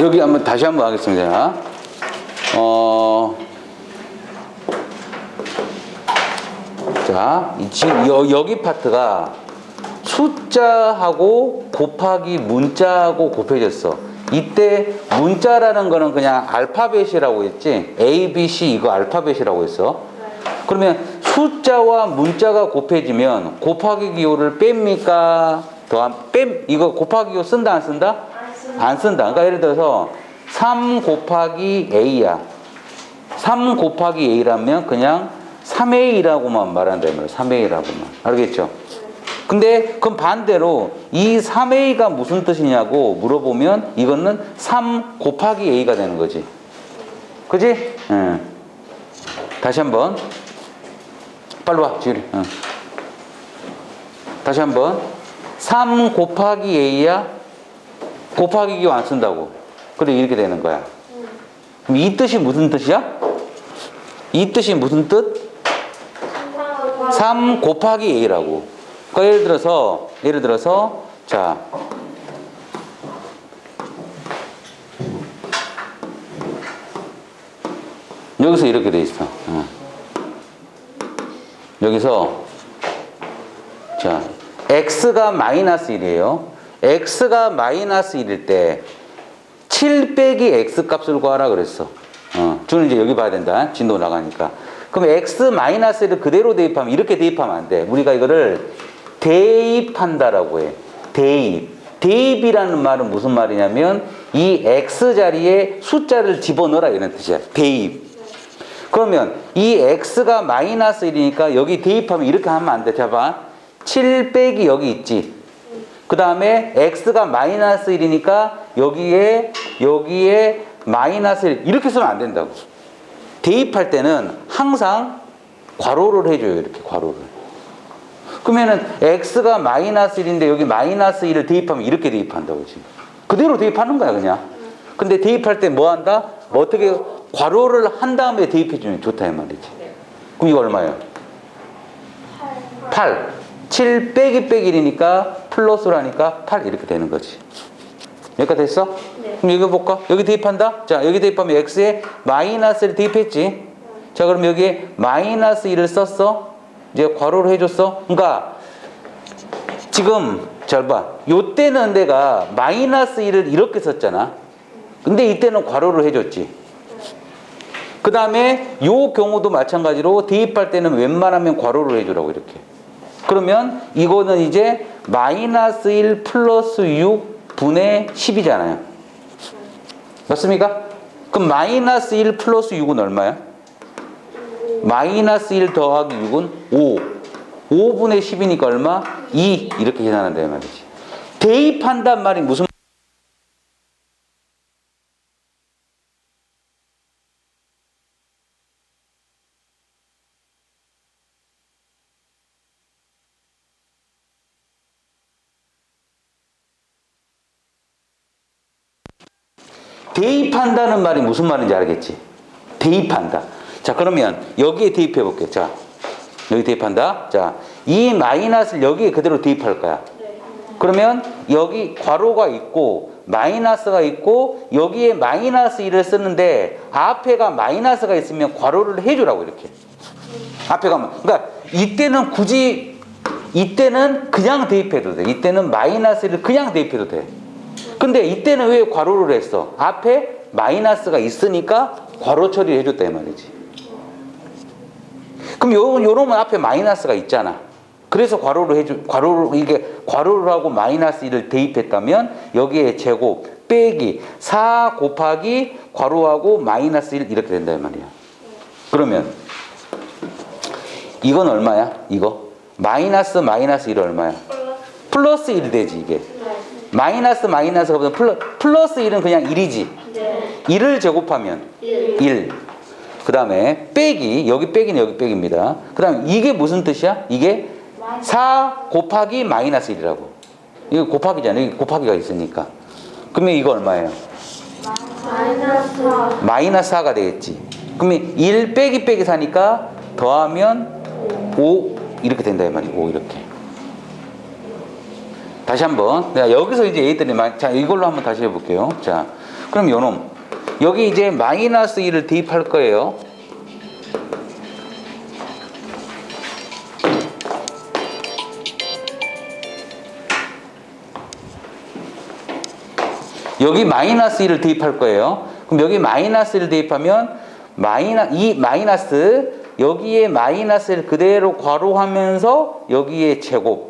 여기 한번 다시 한번 하겠습니다. 어, 자, 이 지금 여, 여기 파트가 숫자하고 곱하기 문자하고 곱해졌어. 이때 문자라는 거는 그냥 알파벳이라고 했지. A, B, C 이거 알파벳이라고 했어. 그러면 숫자와 문자가 곱해지면 곱하기 기호를 뺍니까? 더한 뺨 이거 곱하기 기호 쓴다 안 쓴다? 안 쓴다. 그러니까 예를 들어서 3 곱하기 A야. 3 곱하기 A라면 그냥 3A라고만 말한다 이 말이야. 3A라고만. 알겠죠? 근데 그럼 반대로 이 3A가 무슨 뜻이냐고 물어보면 이거는 3 곱하기 A가 되는 거지. 그지? 응. 다시 한번. 빨리 와, 지율이. 응. 다시 한번. 3 곱하기 A야? 곱하기 기호 안 쓴다고. 그래, 이렇게 되는 거야. 그럼 이 뜻이 무슨 뜻이야? 이 뜻이 무슨 뜻? 3 곱하기 A라고. 그러니까 예를 들어서, 예를 들어서, 자. 여기서 이렇게 돼 있어. 어. 여기서, 자, x가 마이너스 1이에요. X가 마이너스 1일 때, 7 빼기 x 값을 구하라 그랬어. 어, 저는 이제 여기 봐야 된다. 진도 나가니까. 그럼 x 마이너스를 그대로 대입하면 이렇게 대입하면 안 돼. 우리가 이거를 대입한다라고 해. 대입. 대입이라는 말은 무슨 말이냐면 이 x 자리에 숫자를 집어넣어라 이런 뜻이야. 대입. 그러면 이 x가 마이너스 1이니까 여기 대입하면 이렇게 하면 안 돼. 자 봐. 7 빼기 여기 있지. 그 다음에 x가 마이너스 1이니까 여기에 여기에 마이너스 1 이렇게 쓰면 안 된다고. 대입할 때는 항상 괄호를 해줘요. 이렇게 괄호를. 그러면은 x가 마이너스 1인데 여기 마이너스 1을 대입하면 이렇게 대입한다고 지금. 그대로 대입하는 거야 그냥. 근데 대입할 때 뭐 한다? 뭐 어떻게 괄호를 한 다음에 대입해주면 좋다 이 말이지. 그럼 이거 얼마예요? 8. 7 빼기 빼기 1이니까 플러스라니까 8 이렇게 되는 거지. 여기까지 됐어? 네. 그럼 여기 볼까? 여기 대입한다? 자, 여기 대입하면 x에 마이너스를 대입했지? 자, 그럼 여기에 마이너스 1을 썼어? 이제 괄호를 해줬어? 그러니까 지금 잘 봐. 요 때는 내가 마이너스 1을 이렇게 썼잖아. 근데 이때는 괄호를 해줬지. 그 다음에 요 경우도 마찬가지로 대입할 때는 웬만하면 괄호를 해주라고 이렇게. 그러면 이거는 이제 마이너스 1 플러스 6 분의 10이잖아요. 맞습니까? 그럼 마이너스 1 플러스 6은 얼마야? 마이너스 1 더하기 6은 5. 5분의 10이니까 얼마? 2. 이렇게 계산한다 이 말이지. 대입한단 말이 무슨 대입한다는 말이 무슨 말인지 알겠지? 대입한다. 자, 그러면 여기에 대입해 볼게요. 자, 여기 대입한다. 자, 이 마이너스를 여기에 그대로 대입할 거야. 그러면 여기 괄호가 있고 마이너스가 있고 여기에 마이너스 1을 쓰는데 앞에가 마이너스가 있으면 괄호를 해주라고 이렇게. 앞에가 마- 그러니까 이때는 굳이 이때는 그냥 대입해도 돼. 이때는 마이너스를 그냥 대입해도 돼. 근데 이때는 왜 괄호를 했어? 앞에 마이너스가 있으니까 괄호 처리를 해줬다 이 말이지. 그럼 요 요놈은 앞에 마이너스가 있잖아. 그래서 괄호를 해주 괄호를 이게 괄호를 하고 마이너스 1을 대입했다면 여기에 제곱 빼기 4 곱하기 괄호하고 마이너스 1 이렇게 된다 이 말이야. 그러면 이건 얼마야? 이거 마이너스 마이너스 1 얼마야? 플러스 1 되지 이게. 마이너스 마이너스가 보면 플러, 플러스 1은 그냥 1이지. 네. 1을 제곱하면 1. 그 다음에 빼기, 여기 빼기는 여기 빼기입니다. 그 다음에 이게 무슨 뜻이야? 이게 4 곱하기 마이너스 1이라고. 이거 곱하기잖아요. 곱하기가 있으니까. 그러면 이거 얼마예요? 마이너스 마이너스 4가 되겠지. 그러면 1 빼기 빼기 사니까 더하면 5 이렇게 된다 이 말이에요. 5 이렇게. 다시 한번. 내가 여기서 이제 얘들이 많, 자, 이걸로 한번 다시 해볼게요. 자, 그럼 요놈. 여기 이제 마이너스 1을 대입할 거예요. 여기 마이너스 1을 대입할 거예요. 그럼 여기 마이너스 1을 대입하면 마이너 이 마이너스 여기에 마이너스를 그대로 괄호하면서 여기에 제곱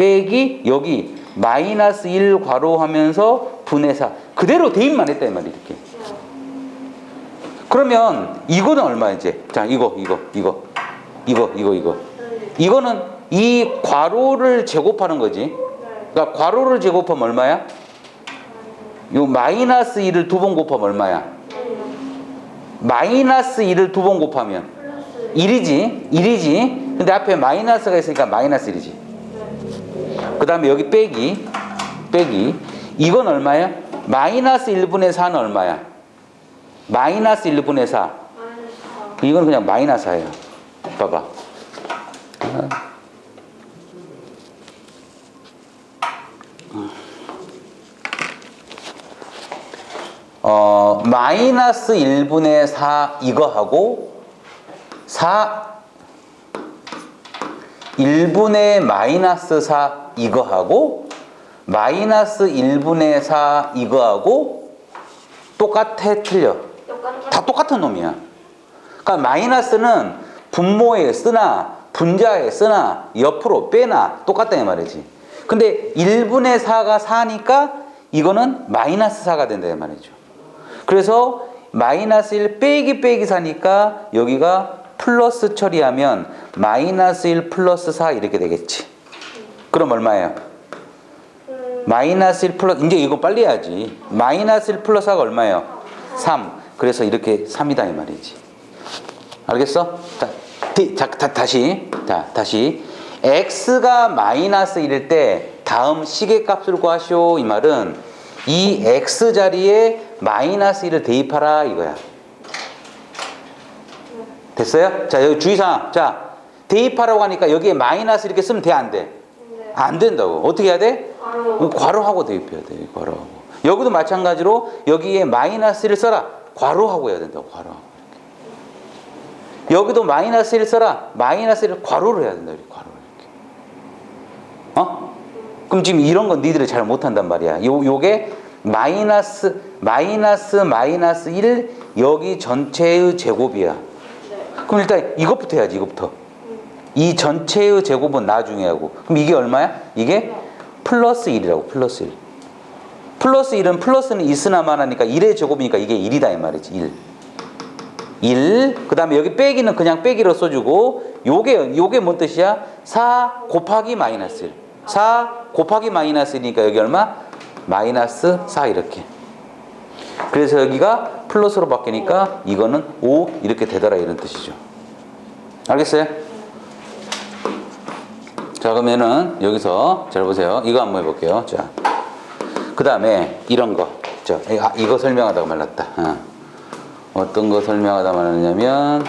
빼기 여기 마이너스 1 괄호 하면서 분의 4 그대로 대입만 했다 이 말이야 이렇게. 그러면 이거는 얼마 이제? 자 이거 이거 이거 이거 이거 이거 이거는 이 괄호를 제곱하는 거지. 그러니까 괄호를 제곱하면 얼마야? 요 마이너스 1을 두 번 곱하면 얼마야? 마이너스 1을 두 번 곱하면 1이지 1이지 근데 앞에 마이너스가 있으니까 마이너스 1이지 그 다음에 여기 빼기 빼기 이건 얼마야? 마이너스 1분의 4는 얼마야? 마이너스 1분의 4 이건 그냥 마이너스 4예요 봐봐 어, 마이너스 1분의 4 이거 하고 4 1분의 마이너스 4 이거 하고 마이너스 1분의 4 이거 하고 똑같아? 틀려. 다 똑같은 놈이야. 그러니까 마이너스는 분모에 쓰나 분자에 쓰나 옆으로 빼나 똑같다 이 말이지. 근데 1분의 4가 4니까 이거는 마이너스 4가 된다 이 말이죠. 그래서 마이너스 1 빼기 빼기 4니까 여기가 플러스 처리하면 마이너스 1 플러스 4 이렇게 되겠지. 그럼 얼마예요? 마이너스 1 플러스 이제 이거 빨리 해야지. 마이너스 1 플러스 4가 얼마예요? 3. 그래서 이렇게 3이다 이 말이지. 알겠어? 자, 디- 자, 다, 다시 자 다시 x가 마이너스 1일 때 다음 시계값을 구하시오 이 말은 이 x 자리에 마이너스 1을 대입하라 이거야. 됐어요? 자 여기 주의사항. 자 대입하라고 하니까 여기에 마이너스 이렇게 쓰면 돼 안 돼? 안 된다고. 어떻게 해야 돼? 괄호하고. 대입해야 돼 괄호하고. 여기도 마찬가지로 여기에 마이너스를 써라. 괄호하고 해야 된다고 괄호하고. 이렇게. 여기도 마이너스를 써라. 마이너스를 괄호를 해야 된다 이렇게 괄호를 이렇게. 어? 그럼 지금 이런 건 니들이 잘 못한단 말이야. 요, 요게 마이너스 마이너스 마이너스 1 여기 전체의 제곱이야 그럼 일단 이것부터 해야지 이것부터 이 전체의 제곱은 나중에 하고 그럼 이게 얼마야? 이게 플러스 1이라고 플러스 1 플러스 1은 플러스는 있으나 마나니까 1의 제곱이니까 이게 1이다 이 말이지 1 1. 그 다음에 여기 빼기는 그냥 빼기로 써주고 요게 요게 뭔 뜻이야? 4 곱하기 마이너스 1 4 곱하기 마이너스 1이니까 여기 얼마? 마이너스 4 이렇게 그래서 여기가 플러스로 바뀌니까 이거는 5 이렇게 되더라 이런 뜻이죠. 알겠어요? 자 그러면은 여기서 잘 보세요. 이거 한번 해볼게요. 자 그 다음에 이런 거. 자, 아, 이거 설명하다가 말랐다. 어. 떤거 설명하다 말았냐면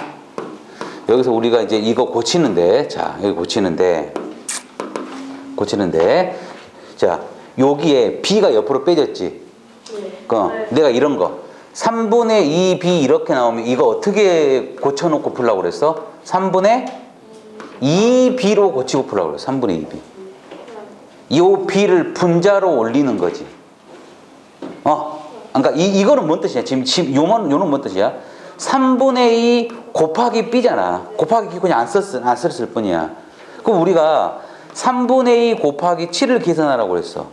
여기서 우리가 이제 이거 고치는데 자 여기 고치는데 고치는데 자 여기에 b가 옆으로 빼졌지 그 내가 이런 거. 3분의 2b 이렇게 나오면 이거 어떻게 고쳐놓고 풀라고 그랬어? 3분의 2b로 고치고 풀라고 그랬어. 3분의 2b 이 b를 분자로 올리는 거지. 어? 그러니까 이, 이거는 뭔 뜻이야? 지금, 지금 요만, 요는 뭔 뜻이야? 3분의 2 곱하기 b잖아. 곱하기 b 그냥 안 썼을, 안 썼을 뿐이야. 그럼 우리가 3분의 2 곱하기 7을 계산하라고 그랬어.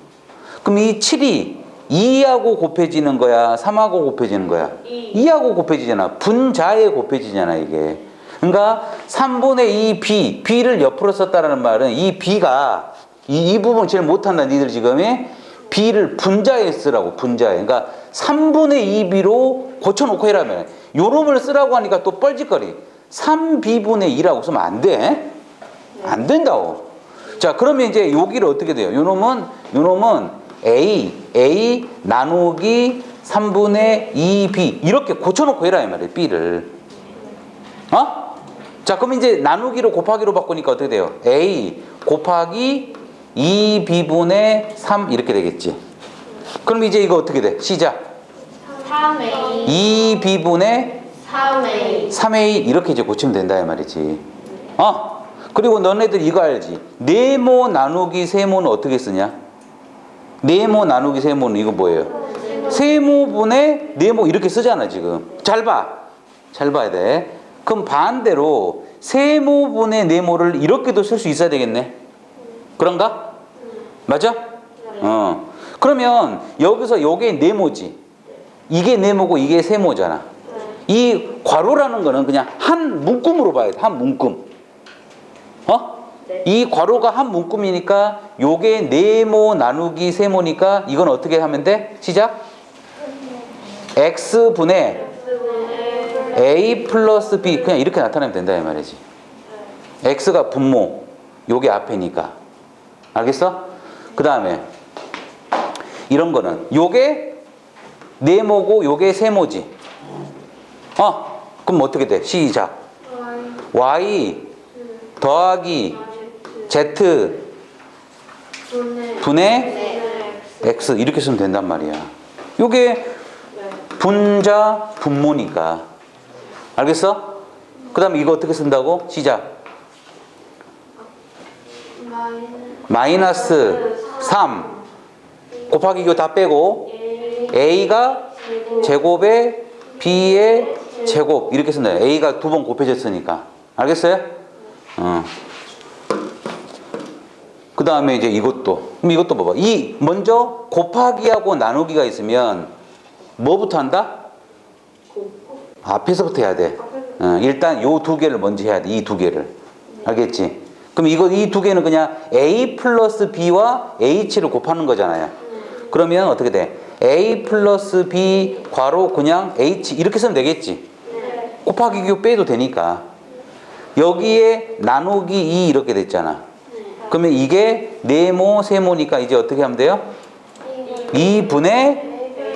그럼 이 7이 2하고 곱해지는 거야? 3하고 곱해지는 거야? 2하고 곱해지잖아. 분자에 곱해지잖아, 이게. 그러니까 3분의 2 b, b를 옆으로 썼다는 말은 이 b가 이, 이 부분 제일 못한다, 니들 지금이 b를 분자에 쓰라고, 분자에. 그러니까 3분의 2b로 고쳐놓고 해라면 요 놈을 쓰라고 하니까 또 뻘짓거리. 3b분의 2라고 쓰면 안 돼. 안 된다고. 자, 그러면 이제 여기를 어떻게 돼요? 요 놈은, 요 놈은 A, A 나누기 3분의 2B 이렇게 고쳐놓고 해라 이 말이에요 B를 어? 자 그럼 이제 나누기로 곱하기로 바꾸니까 어떻게 돼요? A 곱하기 2B분의 3 이렇게 되겠지 그럼 이제 이거 어떻게 돼? 시작 3A 2b분의 3A 3a 이렇게 이제 고치면 된다 이 말이지. 어? 그리고 너네들 이거 알지? 네모 나누기 세모는 어떻게 쓰냐? 네모 나누기 세모는 이거 뭐예요? 세모분의 네모 이렇게 쓰잖아 지금. 잘 봐. 잘 봐야 돼. 그럼 반대로 세모분의 네모를 이렇게도 쓸 수 있어야 되겠네. 그런가? 맞아? 어. 그러면 여기서 요게 네모지. 이게 네모고 이게 세모잖아. 이 괄호라는 거는 그냥 한 문금으로 봐야 돼. 한 문금. 어? 이 괄호가 한 문금이니까 요게 네모 나누기 세모니까 이건 어떻게 하면 돼? 시작. x분의 a 플러스 b 그냥 이렇게 나타내면 된다 이 말이지. x가 분모, 요게 앞에니까. 알겠어? 그 다음에 이런 거는 요게 네모고 요게 세모지. 어, 그럼 어떻게 돼? 시작. y 더하기 z 분의 x 이렇게 쓰면 된단 말이야. 요게 분자 분모니까. 알겠어? 그 다음에 이거 어떻게 쓴다고? 시작. 마이너스 3 곱하기 이거 다 빼고 a가 제곱에 b의 제곱 이렇게 쓴다. a가 두 번 곱해졌으니까. 알겠어요? 어. 그 다음에 이제 이것도. 그럼 이것도 봐봐. 이 먼저 곱하기하고 나누기가 있으면 뭐부터 한다? 앞에서부터 해야 돼. 어, 일단 요 두 개를 먼저 해야 돼. 이 두 개를. 알겠지? 그럼 이거 이 두 개는 그냥 a 플러스 b와 h를 곱하는 거잖아요. 그러면 어떻게 돼? a 플러스 b 괄호 그냥 h 이렇게 쓰면 되겠지? 곱하기 교 빼도 되니까. 여기에 나누기 2 이렇게 됐잖아. 그러면 이게 네모 세모니까 이제 어떻게 하면 돼요? 2분의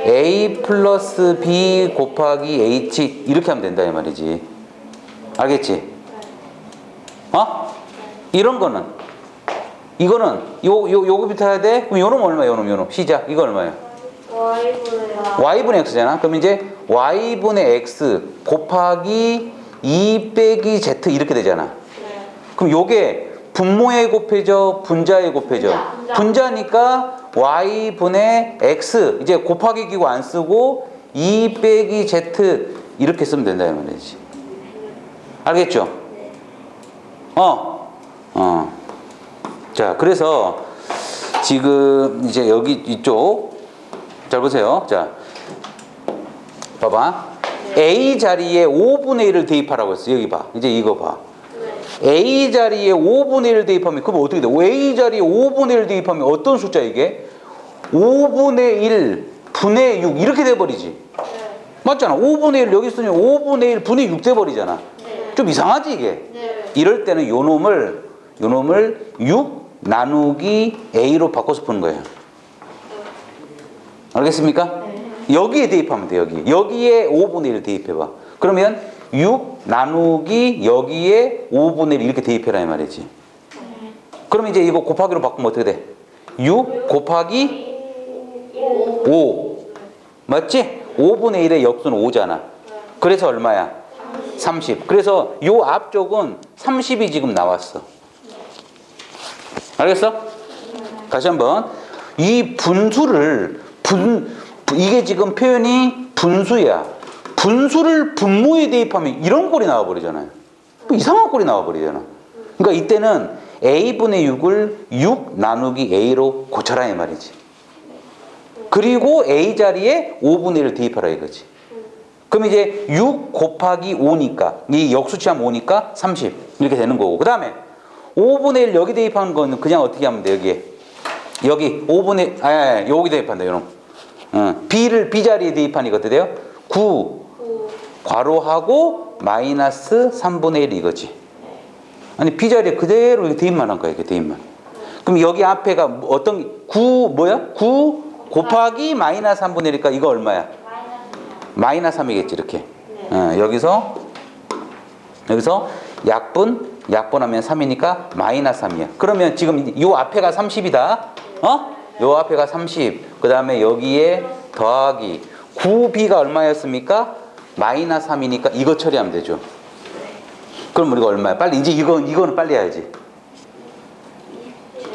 a 플러스 b 곱하기 h 이렇게 하면 된다 이 말이지. 알겠지? 어? 이런 거는 이거는 요 요 요거부터 해야 돼. 그럼 요놈 얼마? 요놈 요놈 시작. 이거 얼마예요? y분의 x잖아. 그럼 이제 y분의 x 곱하기 2 빼기 z 이렇게 되잖아. 그럼 요게 분모에 곱해져 분자에 곱해져. 분자. 분자 니까 y분의 x 이제 곱하기 기구 안 쓰고 2 빼기 z 이렇게 쓰면 된다 이 말이지. 알겠죠? 어, 어. 자 그래서 지금 이제 여기 이쪽 잘 보세요. 자 봐봐. a 자리에 5분의 1을 대입하라고 했어. 여기 봐. 이제 이거 봐 A 자리에 5분의 1 대입하면 그럼 어떻게 돼? A 자리에 5분의 1 대입하면 어떤 숫자 이게? 5분의 1 분의 6 이렇게 돼버리지. 맞잖아. 5분의 1 여기 쓰면 5분의 1 분의 6 돼버리잖아. 좀 이상하지 이게? 이럴 때는 요 놈을 요 놈을 6 나누기 A로 바꿔서 푸는 거예요. 알겠습니까? 여기에 대입하면 돼 여기. 여기에 5분의 1 대입해봐. 그러면 6 나누기 여기에 5분의 1 이렇게 대입해라 이 말이지 그럼 이제 이거 곱하기로 바꾸면 어떻게 돼? 6 곱하기 5 맞지? 5분의 1의 역수는 5잖아 그래서 얼마야? 30 그래서 요 앞쪽은 30이 지금 나왔어 알겠어? 다시 한번 이 분수를 분 부- 이게 지금 표현이 분수야. 분수를 분모에 대입하면 이런 꼴이 나와 버리잖아요. 뭐 이상한 꼴이 나와 버리잖아. 그러니까 이때는 a분의 6을 6 나누기 a로 고쳐라 이 말이지. 그리고 a 자리에 5분의 1을 대입하라 이거지. 그럼 이제 6 곱하기 5니까 이 역수치하면 5니까 30 이렇게 되는 거고 그 다음에 5분의 1 여기 대입하는 거는 그냥 어떻게 하면 돼 여기에 여기 5분의 아, 여기 대입한다 이놈 어, b를 b 자리에 대입하니까 어떻게 돼요? 9 괄호하고 마이너스 3분의 1 이거지 아니 b 자리에 그대로 이렇게 대입만 한 거야 이렇게 대입만 그럼 여기 앞에가 뭐 어떤 9 뭐야? 9 곱하기 마이너스 3분의 1이니까 이거 얼마야? 마이너스 3이겠지 이렇게 어, 여기서 여기서 약분 약분하면 3이니까 마이너스 3이야 그러면 지금 요 앞에가 30이다 어? 요 앞에가 30 그 다음에 여기에 더하기 9b가 얼마였습니까? 마이너스 3이니까 이거 처리하면 되죠. 그럼 우리가 얼마야? 빨리 이제 이거 이거는 빨리 해야지.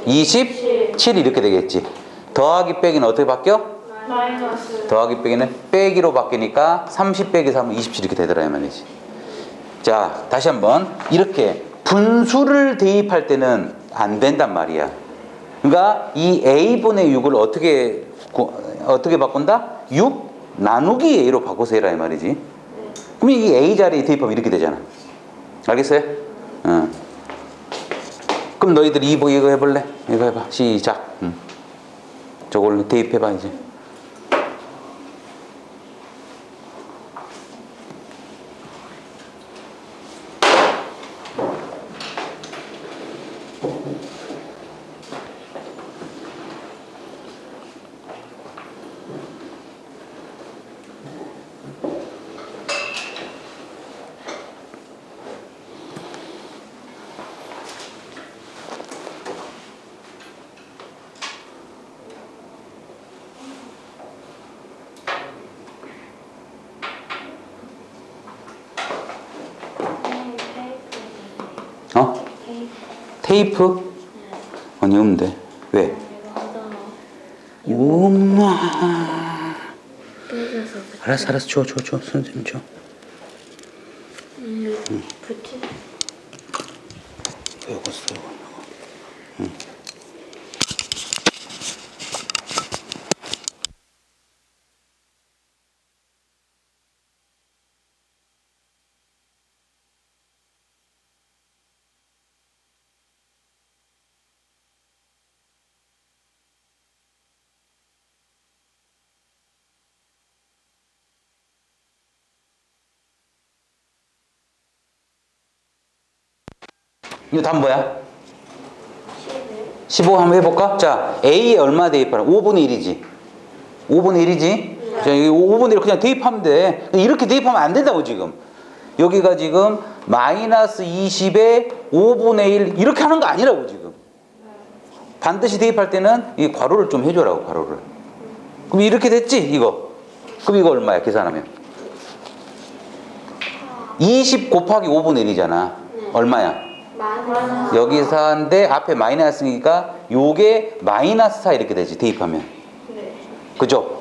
27 이렇게 되겠지. 더하기 빼기는 어떻게 바뀌어? 마이너스 더하기 빼기는 빼기로 바뀌니까 30 빼기 3은 27 이렇게 되더라 이 말이지. 자, 다시 한번 이렇게 분수를 대입할 때는 안 된단 말이야. 그러니까 이 a분의 6을 어떻게 구- 어떻게 바꾼다? 6 나누기 a로 바꿔서 해라 이 말이지. 그럼 이 a 자리에 대입하면 이렇게 되잖아. 알겠어요? 응. 그럼 너희들 이거 이거 해볼래? 이거 해봐. 시작. 응. 저걸로 대입해봐 이제. 어? 테이프? 아니 없는데 왜? 엄마 알았어 알았어 줘 줘 줘 선생님 줘 붙이 이거 요거 써 요거 이거 답 뭐야? 15 한번 해볼까? 자, A에 얼마 대입하라? 5분의 1이지. 5분의 1이지? 자, 여기 5분의 1 그냥 대입하면 돼. 이렇게 대입하면 안 된다고, 지금. 여기가 지금 마이너스 20에 5분의 1 이렇게 하는 거 아니라고, 지금. 반드시 대입할 때는 이 괄호를 좀 해줘라고, 괄호를. 그럼 이렇게 됐지, 이거. 그럼 이거 얼마야, 계산하면? 20 곱하기 5분의 1이잖아. 얼마야? 여기서 한데 앞에 마이너스니까 요게 마이너스 4 이렇게 되지 대입하면 네 그죠?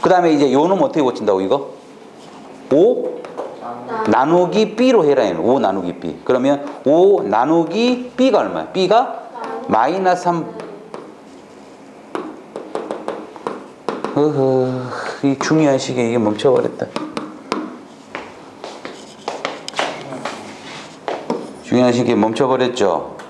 그 다음에 이제 요놈 어떻게 고친다고 이거? 5 나누기 b로 해라 얘는 5 나누기 b 그러면 5 나누기 b가 얼마야? b가 마이너스 3 허허 이 중요한 시기에 이게 멈춰버렸다 중요한 시기에 멈춰버렸죠